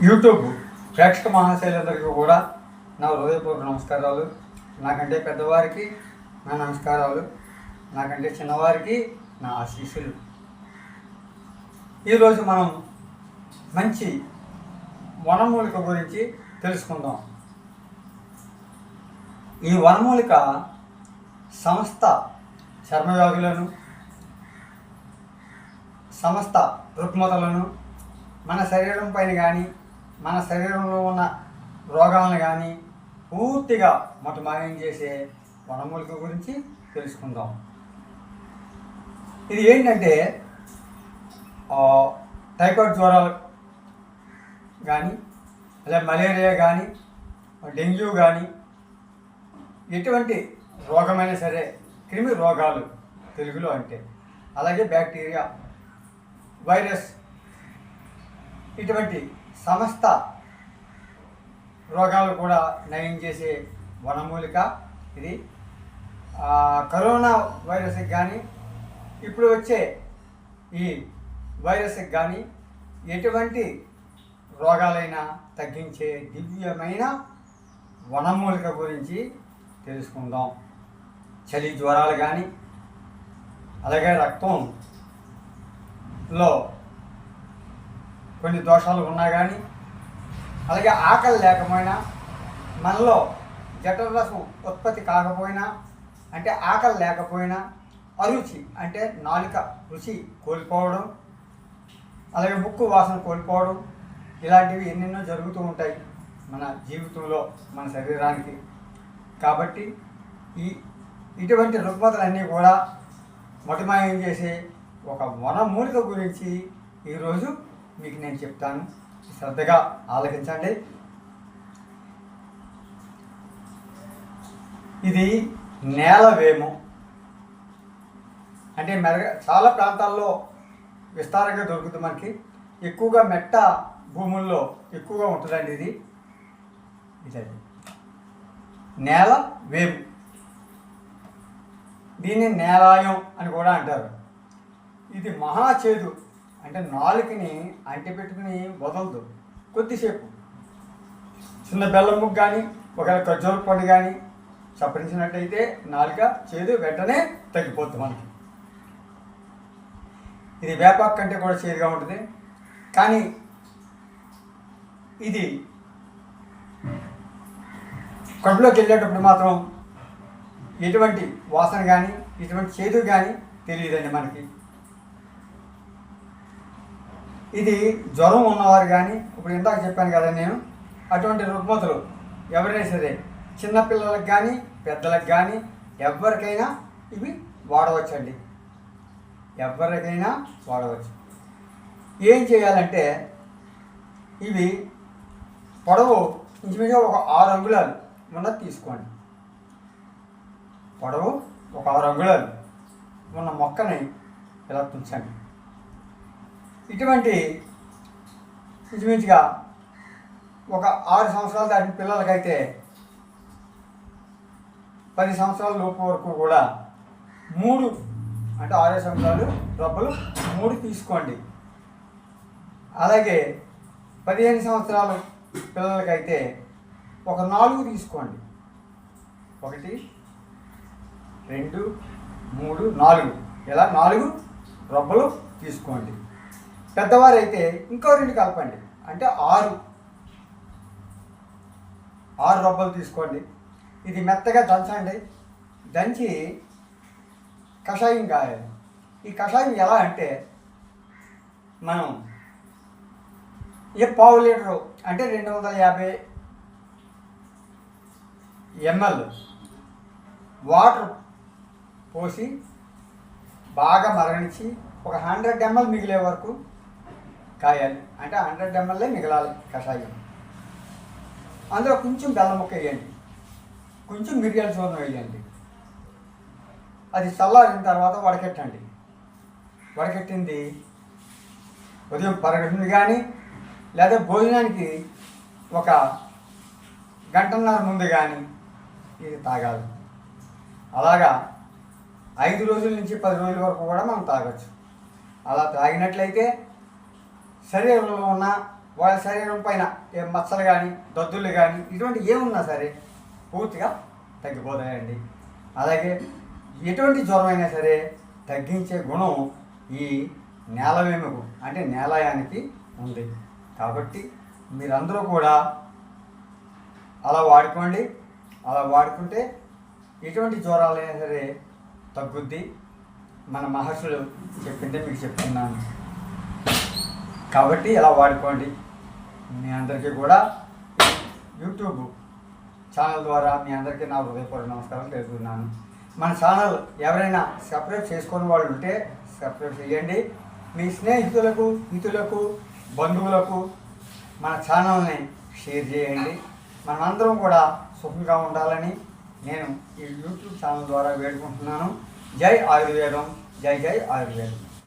YouTube ప్రేక్షక మహాశైలందరికీ కూడా నా హృదయపూర్వక నమస్కారాలు. నాకంటే పెద్దవారికి నా నమస్కారాలు. నాకంటే చిన్నవారికి నా ఆశీస్సులు. ఈరోజు మనం మంచి వనమూలిక గురించి తెలుసుకుందాం. ఈ వనమూలిక సంస్థ చర్మవ్యాధులను సమస్త రుగ్మతలను మన శరీరం పైన కానీ మన శరీరంలో ఉన్న రోగాలను కానీ పూర్తిగా మటుమాయం చేసే వనమూలిక గురించి తెలుసుకుందాం. ఇది ఏంటంటే టైఫాయిడ్ జ్వరాలు కానీ లేదా మలేరియా కానీ డెంగ్యూ కానీ ఎటువంటి రోగమైనా సరే క్రిమి రోగాలు తెలుగులో అంటే అలాగే బ్యాక్టీరియా వైరస్ ఇటువంటి సమస్త రోగాలు కూడా నయం చేసే వనమూలిక ఇది. కరోనా వైరస్కి కానీ ఇప్పుడు వచ్చే ఈ వైరస్కి కానీ ఎటువంటి రోగాలైనా తగ్గించే దివ్యమైన వనమూలిక గురించి తెలుసుకుందాం. చలి జ్వరాలు కానీ అలాగే రక్తంలో కొన్ని దోషాలు ఉన్నా కానీ అలాగే ఆకలి లేకపోయినా మనలో జఠరరసం ఉత్పత్తి కాకపోయినా అంటే ఆకలి లేకపోయినా అరుచి అంటే నాలుక రుచి కోల్పోవడం అలాగే ముక్కు వాసన కోల్పోవడం ఇలాంటివి ఎన్నెన్నో జరుగుతూ ఉంటాయి మన జీవితంలో మన శరీరానికి. కాబట్టి ఈ ఇటువంటి రుగ్మతలన్నీ కూడా మటుమాయం చేసే ఒక వనమూలిక గురించి ఈరోజు మీకు నేను చెప్తాను. శ్రద్ధగా ఆలకించండి. ఇది నేల వేము. అంటే మెరగ చాలా ప్రాంతాల్లో విస్తారంగా దొరుకుతుంది మనకి. ఎక్కువగా మెట్ట భూముల్లో ఎక్కువగా ఉంటుందండి ఇది. ఇదండి. నేల వేము. దీన్ని నేలాయం అని కూడా అంటారు. ఇది మహా చేదు. అంటే నాలుకని అంటిపెట్టుకుని వదలదు. కొద్దిసేపు. చిన్న బెల్లం ముగ్గు కానీ ఒకవేళ ఖర్జూర పండు కానీ చప్పరించినట్టయితే నాలుక చేదు వెంటనే తగ్గిపోతుంది మనకి. ఇది వేపాకు కంటే కూడా చేదుగా ఉంటుంది. కానీ ఇది కడుపులోకి వెళ్ళేటప్పుడు మాత్రం ఎటువంటి వాసన కానీ ఎటువంటి చేదు కానీ తెలియదండి మనకి. ఇది జ్వరం ఉన్నవారు కానీ ఇప్పుడు ఇందాక చెప్పాను కదా నేను అటువంటి రుగ్మతలు ఎవరైనా సరే చిన్నపిల్లలకు కానీ పెద్దలకు కానీ ఎవరికైనా ఇవి వాడవచ్చండి. ఎవరికైనా వాడవచ్చు. ఏం చేయాలంటే ఇవి పొడవు ఇంచుమించు ఒక ఆరు అంగుళాలు ఉన్న తీసుకోండి. పొడవు ఒక ఆరు అంగుళాలు ఉన్న మొక్కని ఇలా తుంచండి. ఇటువంటి ఇంచుమించుగా ఒక ఆరు సంవత్సరాలు దాటిన పిల్లలకైతే పది సంవత్సరాల లోపు వరకు కూడా మూడు అంటే ఆరు సంవత్సరాలు డబ్బులు మూడు తీసుకోండి. అలాగే పదిహేను సంవత్సరాలు పిల్లలకైతే ఒక నాలుగు తీసుకోండి. ఒకటి రెండు మూడు నాలుగు. ఇలా నాలుగు రబ్బలు తీసుకోండి. పెద్దవారైతే ఇంకో రెండు కలపండి. అంటే ఆరు. ఆరు రొబ్బలు తీసుకోండి. ఇది మెత్తగా దంచండి. దంచి కషాయం కాయాలి. ఈ కషాయం ఎలా అంటే మనం ఏ పావు లీటరు అంటే రెండు వందల యాభై ఎంఎల్ వాటర్ పోసి బాగా మరగనిచ్చి ఒక హండ్రెడ్ ఎంఎల్ మిగిలే వరకు కాయాలి. అంటే హండ్రెడ్ ఎంఎల్ఏ మిగలాలి కషాయం. అందులో కొంచెం బెల్లం ముక్క వేయండి. కొంచెం మిరియాల చూర్ణం వేయండి. అది చల్లారిన తర్వాత వడకెట్టండి. వడకెట్టింది? ఉదయం పరగంటది కానీ లేదా భోజనానికి ఒక గంటన్నర ముందు కానీ ఇది తాగాలి. అలాగా ఐదు రోజుల నుంచి పది రోజుల వరకు కూడా మనం తాగొచ్చు. అలా తాగినట్లయితే శరీరంలో ఉన్న వాళ్ళ శరీరం పైన ఏ మచ్చలు కానీ దద్దులు కానీ ఇటువంటి ఏమున్నా సరే పూర్తిగా తగ్గిపోతాయండి. అలాగే ఎటువంటి జ్వరం అయినా సరే తగ్గించే గుణం ఈ నేలవేముకు అంటే నేలయానికి ఉంది. కాబట్టి మీరందరూ కూడా అలా వాడుకోండి. అలా వాడుకుంటే ఎటువంటి జ్వరాలైనా సరే తగ్గుద్ది. మన మహర్షులు చెప్పిందే మీకు చెప్తున్నాను. కాబట్టి ఇలా వాడుకోండి? మీ అందరికీ కూడా యూట్యూబ్ ఛానల్ ద్వారా మీ అందరికీ నా హృదయపూర్వక నమస్కారం తెలుపుతున్నాను. మన ఛానల్ ఎవరైనా సబ్స్క్రైబ్ చేసుకుని వాళ్ళు ఉంటే సబ్స్క్రైబ్ చేయండి. మీ స్నేహితులకు హితులకు బంధువులకు మన ఛానల్ని షేర్ చేయండి. మనమందరం కూడా సుఖంగా ఉండాలని నేను ఈ యూట్యూబ్ ఛానల్ ద్వారా వేడుకుంటున్నాను. జై ఆయుర్వేదం జై జై ఆయుర్వేదం.